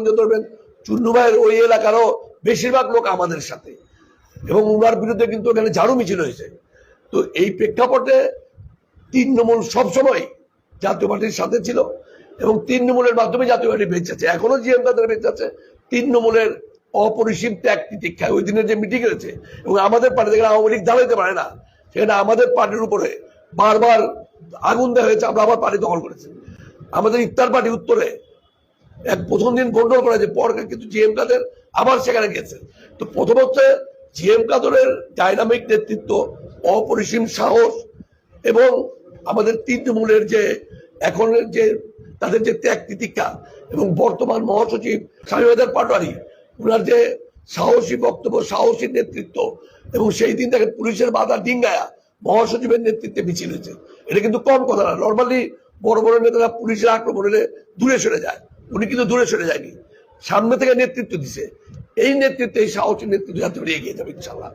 গোপালগঞ্জে ধরবেন চুন্নু ভাইয়ের ওই এলাকারও বেশিরভাগ লোক আমাদের সাথে। এবং উনার বিরুদ্ধে কিন্তু ওখানে ঝাড়ু মিছিল হয়েছে। তো এই প্রেক্ষাপটে তৃণমূল সবসময় জাতীয় পার্টির সাথে ছিল এবং তৃণমূলের মাধ্যমে জাতীয় পার্টি বেঁচে আছে। এখনও জিএম কাদের বেঁচে আছে। তৃণমূলের অপরিসীম ত্যাগ তিতিক্ষায় ওই দিনের যে মিটিং হয়েছে এবং আমাদের পার্টি যেখানে আওয়ামী লীগ দাঁড়াইতে পারে না, সেখানে আমাদের পার্টির উপরে বারবার আগুন দেওয়া হয়েছে, আমরা আবার পার্টি দখল করেছি। আমাদের ইফতার পার্টি উত্তরে এক প্রথম দিন গন্ডল করা যে পর কিন্তু জিএম কাদের আবার সেখানে গেছে। তো প্রথম হচ্ছে জিএম কাদরের ডাইনামিক নেতৃত্ব, অপরিসীম সাহস এবং আমাদের তৃণমূলের যে এখনের যে তাদের যে ত্যাগ তিতিক্ষা এবং বর্তমান মহাসচিব স্বামীবাজার পাটোয়ারি ওনার যে সাহসী বক্তব্য, সাহসী নেতৃত্ব এবং সেই দিন দেখেন পুলিশের বাধা ডিঙ্গায়া মহাসচিবের নেতৃত্বে মিছিল হয়েছে। এটা কিন্তু কম কথা না। নর্মালি বড় বড় নেতারা পুলিশের আক্রমণ দূরে সরে যায়। উনি কিন্তু দূরে সরে যায়নি। সামনে থেকে নেতৃত্ব দিছে। এই নেতৃত্বে এই সাহসী নেতৃত্ব যাতে এগিয়ে যাবে ইনশাল্লাহ